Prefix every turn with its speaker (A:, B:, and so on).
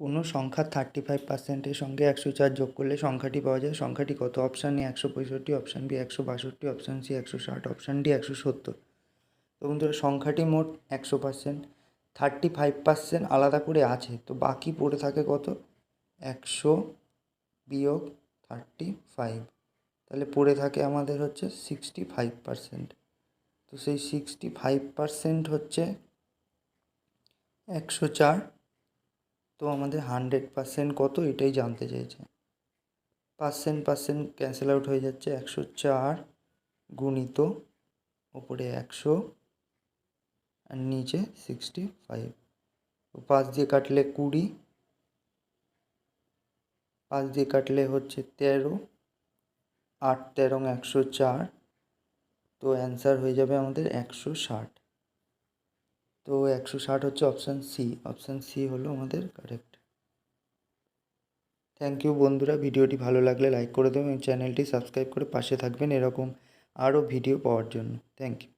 A: কোনো সংখ্যা thirty five পার্সেন্টের সঙ্গে একশো চার যোগ করলে সংখ্যাটি পাওয়া যায়। সংখ্যাটি কত? অপশান এ একশো পঁয়ষট্টি অপশান বি একশো বাষট্টি অপশান সি একশো ষাট অপশান ডি একশো সত্তর। তো বন্ধুরা, সংখ্যাটি মোট একশো পার্সেন্ট থার্টি ফাইভ পার্সেন্ট আলাদা করে আছে, তো বাকি পড়ে থাকে কত? একশো বিয়োগ থার্টি ফাইভ তাহলে পড়ে থাকে আমাদের হচ্ছে সিক্সটি ফাইভ পার্সেন্ট তো সেই সিক্সটি ফাইভ পার্সেন্ট হচ্ছে একশো চার তো আমাদের হান্ড্রেড পার্সেন্ট কত এটাই জানতে চাইছে। পার্সেন্ট পার্সেন্ট ক্যান্সেল আউট হয়ে যাচ্ছে একশো চার গুণিত ওপরে একশো আর নিচে সিক্সটি ফাইভ পাঁচ দিয়ে কাটলে কুড়ি, পাঁচ দিয়ে কাটলে হচ্ছে তেরো, আট তেরো একশো চার, তো অ্যান্সার হয়ে যাবে আমাদের একশো ষাট। তো একশো ষাট হচ্ছে অপশান সি অপশান সি হলো আমাদের কারেক্ট থ্যাংক ইউ বন্ধুরা, ভিডিওটি ভালো লাগলে লাইক করে দেবেন চ্যানেলটি সাবস্ক্রাইব করে পাশে থাকবেন এরকম আরও ভিডিও পাওয়ার জন্য। Thank you